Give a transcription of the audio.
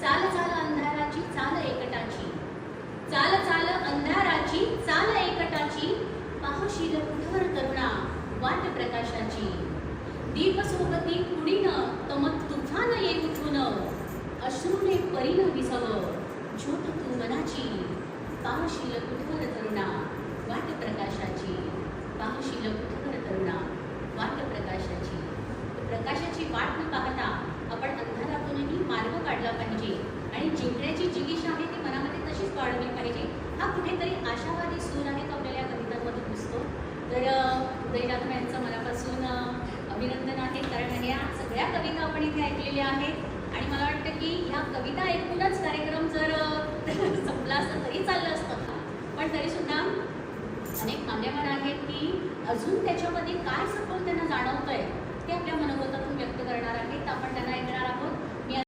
चाल चाल अंधाराची चाल एकटाची. चाल चाल अंधाराची चाल एकटाची. पाहशील कुठवर करुणा वाट प्रकाशाची. दीप सोबती कुडीनं तमत तुफान ये उठून. अश्रूने परीन विसव झोप तू मनाची. पाहशील कुठवर करुणा वाट प्रकाशाची. पाहशील कुठवर करुणा वाट प्रकाशाची. प्रकाशाची वाट न पाहता पाहिजे हा कुठेतरी आशावादी सूर आहे तो आपल्याला या कवितांमध्ये दिसतो? तर अ, यांचं मनापासून अभिनंदन आहे. कारण ह्या सगळ्या कविता आपण इथे ऐकलेल्या आहेत. आणि मला वाटतं की ह्या कविता ऐकूनच कार्यक्रम जर संपला असता तरी चाललं असतं. पण तरीसुद्धा अनेक मान्यवर आहेत की अजून त्याच्यामध्ये काय सपोर्ट